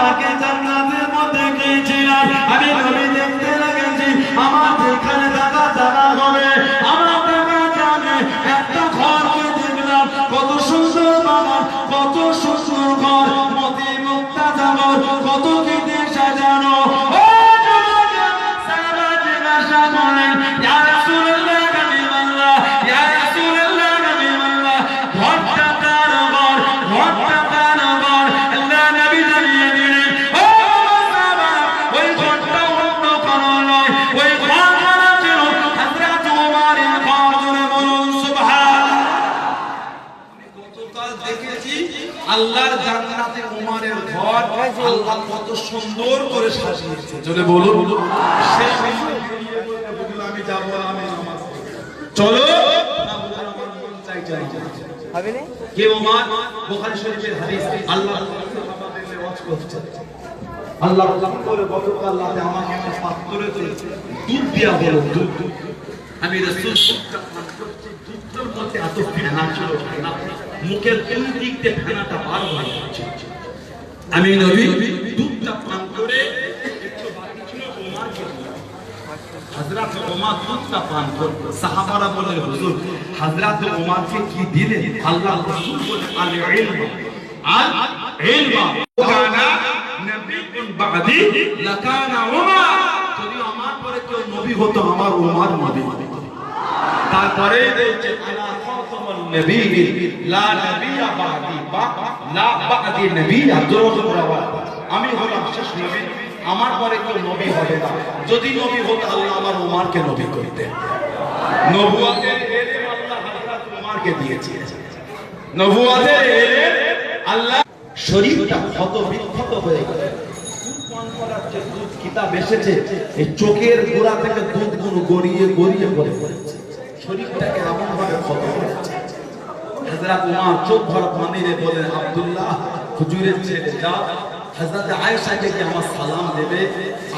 তাকে জান্নাতের মধ্যে গিয়েছিলাম। আমি সুন্দর করে সাজিয়েছে বলল, আমি যাব আমি চলো না, বলল, আমার চাইছে না। কে ওমর? বুখারী শরীফের হাদিস। আল্লাহ আমাদের ওয়াজ করছে। আল্লাহ করে গতকাল রাতে আমাকে একটা পাত্রে দুধ দিয়া বলো দুধ আমি রাসূল দুধটা পান করছি দুধটার মধ্যে এত ফেনা ছিল মুখের কোন দিক দিয়ে ফেনাটা বার হয়ে আমি নবী দুধটা পান করে নবী নবী। তারপরে নবিয়্যা বাদি বা লা বাদি রাওয়াত আমি হলাম শেষ নবী, আমার পরে কেউ নবী হবে না। যদি নবী হতো, আল্লাহ আমার উমারকে নবী করতে উমারকে আল্লাহ শরীরটা ক্ষত বিক্ষত হয়ে যে চোখের গোড়া থেকে চোখ বলেন আব্দুল্লাহ, হুজুরের ছেলে, যাও। হযরত আয়েশাকে কি আমার সালাম দেবে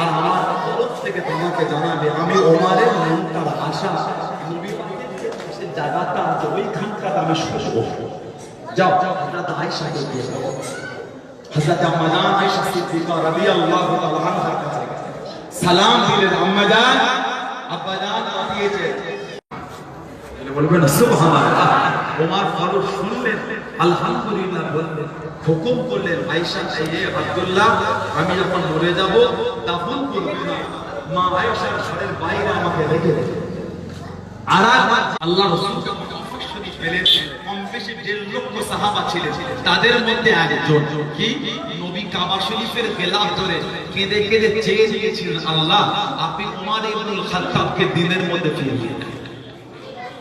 আর আমার তরফ থেকে তোমাকে জানাবে আমি ওমরের মনটার আশা নবী পাকের কাছে জায়গাটা আছে ওইখানটাতে আমি শুনব যাও হযরত আয়েশাকে দিয়ে বলো হযরত আম্মাজান আয়েশা সিদ্দিকা রাদিয়াল্লাহু তাআলা আনহার কাছে সালাম দিলেন আম্মাজান আব্বাজান পাঠিয়েছে বলবেন সুবহানাল্লাহ ওমর ফারুক শুনলেন আলহামদুলিল্লাহ বললেন হুকুম করলেন, আয়েশা, এই আব্দুল্লাহ, আমি যখন মরে যাব দাফন করবে মা আয়েশার ঘরের বাইরে আমাকে রেখে দেবে। আর আল্লাহ রাসূল যখন পেলেন লক্ষ সাহাবা ছিলেন। তাদের মধ্যে একজন কি? নবী কাবা শরীফের গেলাফ ধরে কেঁদে কেঁদে চেয়ে আল্লাহ, আপনি উমার ইবনুল খাত্তাবকে দিনের মধ্যে ফিরিয়ে দিন।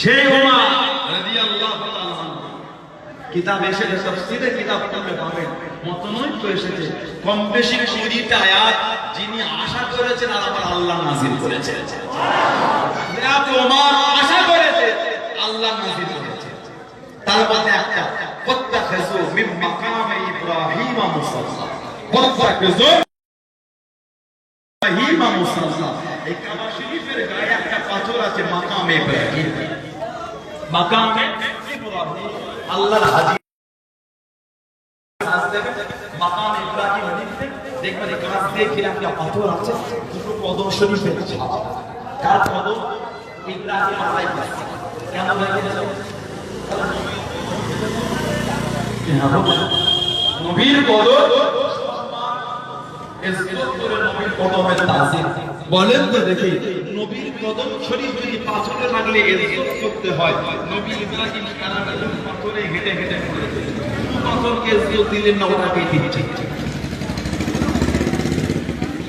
সেই উমর কিতাব এসেছে তাফসীরে কিতাব পড়লে পাবেন মতনই তো এসেছে। কম বেশি কুড়িটা আয়াত যিনি আশা করেছেন আর আমার আল্লাহ নাযিল করেছে। হযরত আশা করেছে আল্লাহ নাযিল করেছে। তার মধ্যে একটা ফাত্তাখিযু মিন মাকামে ইব্রাহিম মুসাল্লা। ফাত্তাখিযু ইব্রাহিম মুসাল্লা। এই কাবা শরীফের গায়ে একটা পাথর আছে মাকামে ইব্রাহিম। মাকামে আল্লাহর হাজি মাকাম ইব্রাহিম লিখতে দেখবেন এই দিয়ে ঘিরে একটা পাথর আছে, দুটো কদম শরীফের ছাপ কার কদম ইব্রাহিম আলাইহিস কেন লেগেছে নবীর কদম ইজ্জত করে নবীর কদমে তাজিম। বলেন তো দেখি। নবীর কদম শরীফ যদি পাথরে লাগলে ইজ্জত করতে হয়, নবী ইব্রাহিম কারা পাথরে হেঁটে হেঁটে পাথরকে ইজ্জত দিলেন না ওটাকে দিচ্ছে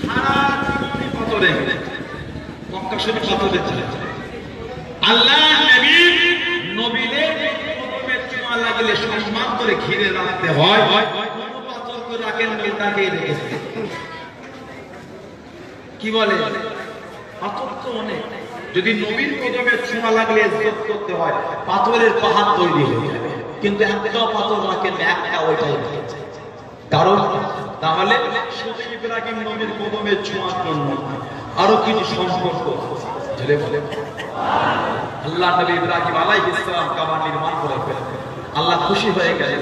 সারা পাথরে মক্কা শরীফ পাথরে আল্লাহ নবী চুমা লাগলে সম্মান করে ঘিরে রাখতে হয়। পাথর রাখেন তাকে রেখেছে কি বলে? যদি নবীর কদমে ছোঁয়া লাগলে করতে হয়, পাথরের পাহাড় তৈরি হয়ে যাবে। কিন্তু একটাও পাথর রাখেন একটা ওইটাই কারণ? তাহলে নবীর কদমে ছোঁয়ার জন্য আরও কিছু সম্পর্ক? আল্লাহ ইব্রাহিম আলাইহিস সালাম কাবা নির্মাণ করে ফেলেন আল্লাহ খুশি হয়ে গেলেন।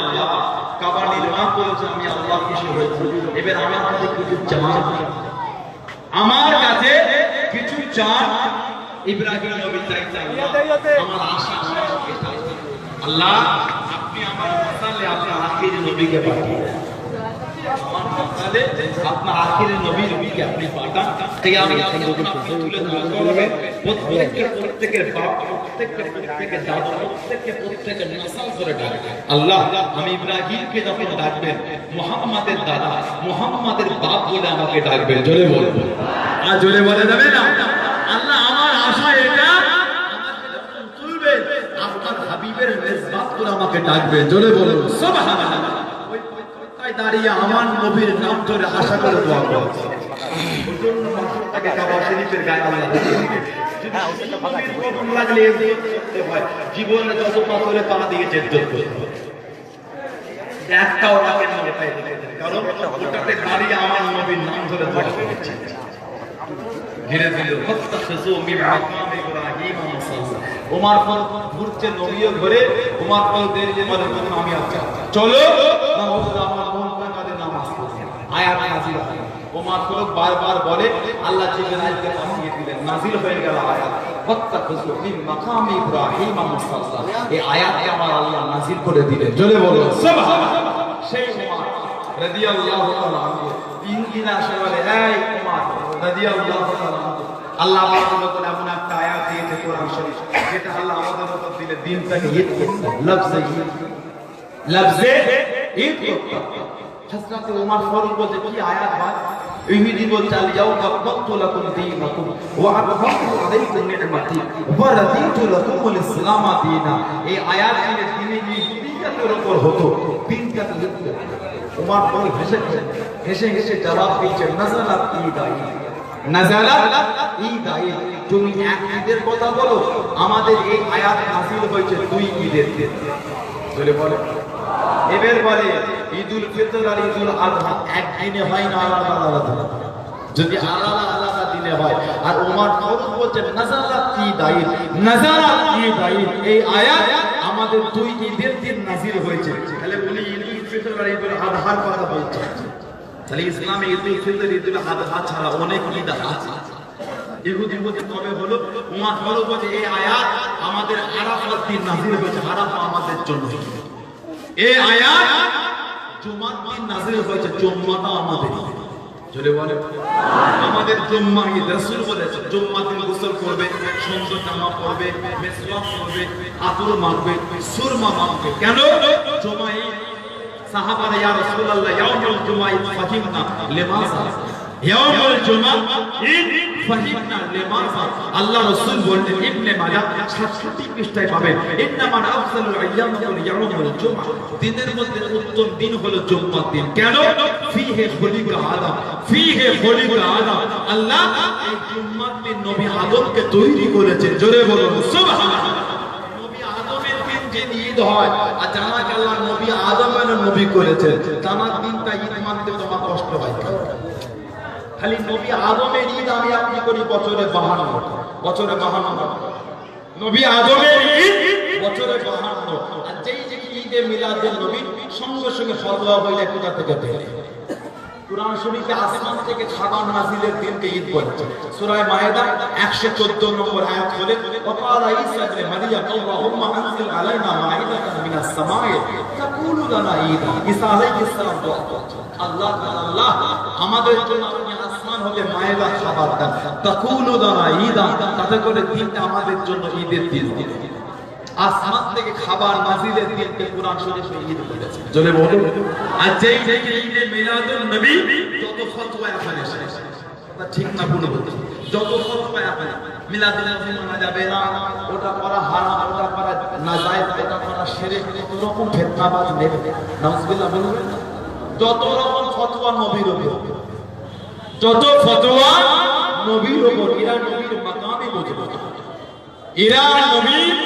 আল্লাহ, কাবা নির্মাণ করেছে আমি আল্লাহ খুশি হয়েছি। এবার আমার কাছে চান আমার কাছে কিছু চান ইব্রাহিম নবী চাই আল্লাহ, আমার আশা আল্লাহ আপনি আমার মসালে আপনার আখির নবীকে পাঠিয়ে দেন। আপনার নবী নবীকে আপনি পাঠান। প্রত্যেকের বাপ প্রত্যেকের দাদা প্রত্যেকের নসল করে আল্লাহ আমি ইব্রাহিমকে যখন ডাকবেন মুহাম্মাদের দাদা মুহাম্মাদের বাপ বলে আমাকে ডাকবেন। জোরে বলব আর জোরে বলে যাবে না। আল্লাহ আমার আশা এটা। তুলবেন আপনার হাবিবের মেজবাত করে আমাকে ডাকবেন। জোরে সুবহানাল্লাহ। ওই দাঁড়িয়ে আমার নবীর নাম ধরে আশা করে দোয়া করছে করতে হয়, জীবনে যত পাথরে পা দিয়েছে ইজ্জত একটাও রাখেন না। ওটাই কারণ ওটাতে দাঁড়িয়ে আমার নবীর নাম ধরে দোয়া করেছে। মিন ওমর ফল ঘুরছে নবীও ঘরে ওমর ফল আমি আচ্ছা চলো না হুজুর আমার মন কাঁদে নামাজ পড়ি আয়াত নাজিল হয়। ওমর ফল বারবার বলে, আল্লাহ জিবরাইলকে পাঠিয়ে দিলেন। নাজিল হয়ে গেল আয়াত। ফাত্তাখিযু মিন মাকামি ইব্রাহিম মুসাল্লা। এই আয়াতকে আমার আল্লাহ নাজিল করে দিলেন। জোরে বলো সুবহানাল্লাহ। সেই ওমর রাদিয়াল্লাহু তাআলা আনহু। দিন আসে বলে, এই ওমর রাদিয়াল্লাহু তাআলা আল্লাহ আমাদের উপর এমন একটা আয়াত দিয়েছে কোরআন শরীফ, যেটা আল্লাহ আমাদের উপর দিলে দিনটাকে ঈদ করতে লফজে ঈদ। লফজে ঈদ করতে ফারুক বলতে কি আয়াত আকমালতু লাকুম দীনাকুম ওয়া আলাইকুম ওয়া রাদিতু ইসলাম দীনা। এই আয়াত দিনে উপর হতো ফারুক হেসে হেসে হেসে জবাব দিয়েছে নাজালাত আইদ নাজালাত আইদ তুমি এক ঈদের কথা বলো, আমাদের এই আয়াত নাযিল হয়েছে দুই ঈদের বলে বলে। এবার বলে ঈদুল ফিতর আর ঈদুল আযহা একদিনে হয় না, আলাদা আলাদা যদি আলাদা আলাদা দিনে হয়। আর ওমর ফারুক বলছেন নাজালাত ঈদ আইদ নাজালাত ঈদ আইদ এই আয়াত আমাদের দুই ঈদের দিন নাযিল হয়েছে। তাহলে বলি, ঈদুল ফিতর আর ঈদুল আযহার কথা বলছে। তাহলে ইসলামে ঈদুল ফিতর, ঈদুল আযহা ছাড়া অনেক ঈদ আছে। ইহুদি বলতে তবে হলো উমার হলো বলে এই আয়াত আমাদের আরাফাত দিন নাজিল হয়েছে। আরাফা আমাদের জন্য। এই আয়াত জুমার দিন নাজিল হয়েছে, জুম্মাটা আমাদের। চলে বলে আমাদের জুম্মা ঈদ, রাসূল বলেছে, জুম্মা দিন গোসল করবে সুন্দর জামা পরবে, মেসওয়াক করবে, আতর মাখবে, সুরমা মাখবে। কেন? জুমা ঈদ। সাহাবারা, ইয়া রাসূলুল্লাহ, ইয়াউমুল জুমা ঈদ ফাহিমনা লিমাসা ইয়াউমুল জুমা ঈদ। ফাহিমনা লিমাসা আল্লাহ রাসূল বললেন ইবনে মাজাহ 67 পৃষ্ঠায় পাবেন ইন্নামা আফজালুল আইয়ামুল ইয়াউমুল জুমা দিনের মধ্যে উত্তম দিন হলো জুম্মার দিন কেন ফিহে খলিকা আদম ফিহে খলিকা আদম আল্লাহ এই জুম্মার দিন নবী আদমকে তৈরি করেছেন জোরে বলুন সুবহানাল্লাহ নবী আদমের দিন যে ঈদ হয় আর জানা গেল নবী আদমের নবী করেছেন জানার দিনটা ঈদ মানতে তোমার কষ্ট হয় কেন? খালি নবী আদমের ঈদ আমি আপনি করি বছরে বাহান্ন বছরে বাহান্ন নবী আদমের ঈদ বছরে বাহান্ন। আর যেই যে ঈদে মিলাদের নবী সঙ্গে সঙ্গে ফতোয়া হইলে কোথা থেকে পেলে আল্লাহ আল্লাহ আমাদের জন্য আপনি আসমান হতে খাবার দেন তাকুলু লানা ঈদা। তাতে করে দিনটা আমাদের জন্য ঈদের দিন। দিন আসমান থেকে খাবার নাজিলের দিনকে কোরআন শরীফে ঈদ বলেছে। জলে বলো আর যেই থেকে ঈদে মিলাদুন নবী যত ফতোয়া এখন এসেছে ঠিক না ভুল বলছি? যত ফতোয়া এখন। মিলাদুন নবী মানা যাবে না। ওটা করা হারাম ওটা করা নাজায়েজ এটা করা শিরক। কত রকম ফিতনাবাজ নেবে। নাউজুবিল্লাহ বলবেন যত রকম ফতোয়া নবীর উপর। যত ফতোয়া নবীর উপর এরা নবীর মাকামে বুঝবে এরা নবীর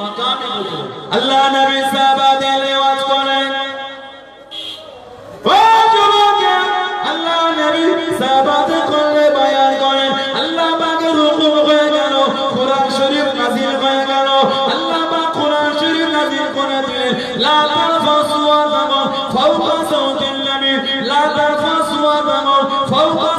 মাকামে বুঝবে আল্লাহ নবী সাহাবাদের রেওয়াজ করেন ও যুবকেরা, আল্লাহ নবী সাহাবাদের করলে বায়ান আল্লাহ পাকের হুকুম হয়ে গেল শরীফ হয়ে গেল। আল্লাহ পাক শরীফ করে দিলেন লা ফাওকা নবী লা ফাওকা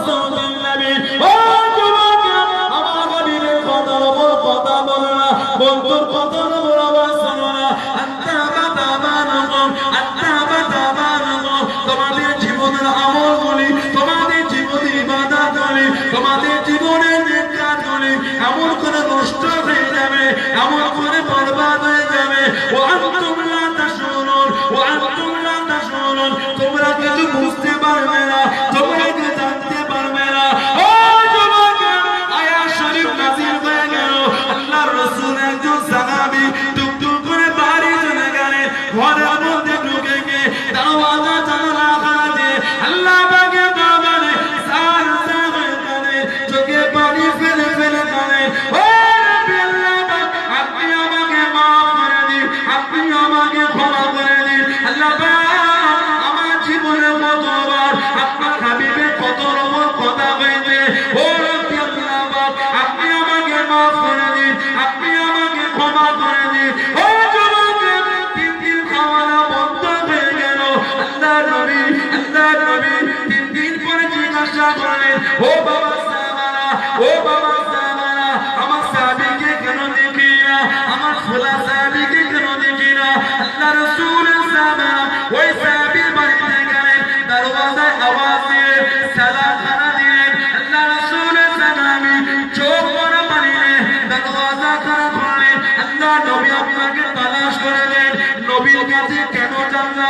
করে নষ্ট আল্লাহ নবী তিন দিন পরে জিজ্ঞাসা করলেন ও বাবা সাহাবারা ও বাবা সাহাবারা আমার সাহাবীকে কেন দেখি না? আমার ফুলা সাহাবীকে কেন দেখি না? আল্লাহ রাসূলের সাহাবারা ওই সাহাবীর বাড়িতে গেলেন, দরওয়াজায় আওয়াজ দিয়ে সালাম খানা দিলেন। আল্লাহ রাসূলের সাহাবী চোখ বড় পানিলে দরওয়াজা খানা করলেন আল্লাহ নবী আপনাকে তালাশ করে দেন, নবীর কাছে কেন যান না?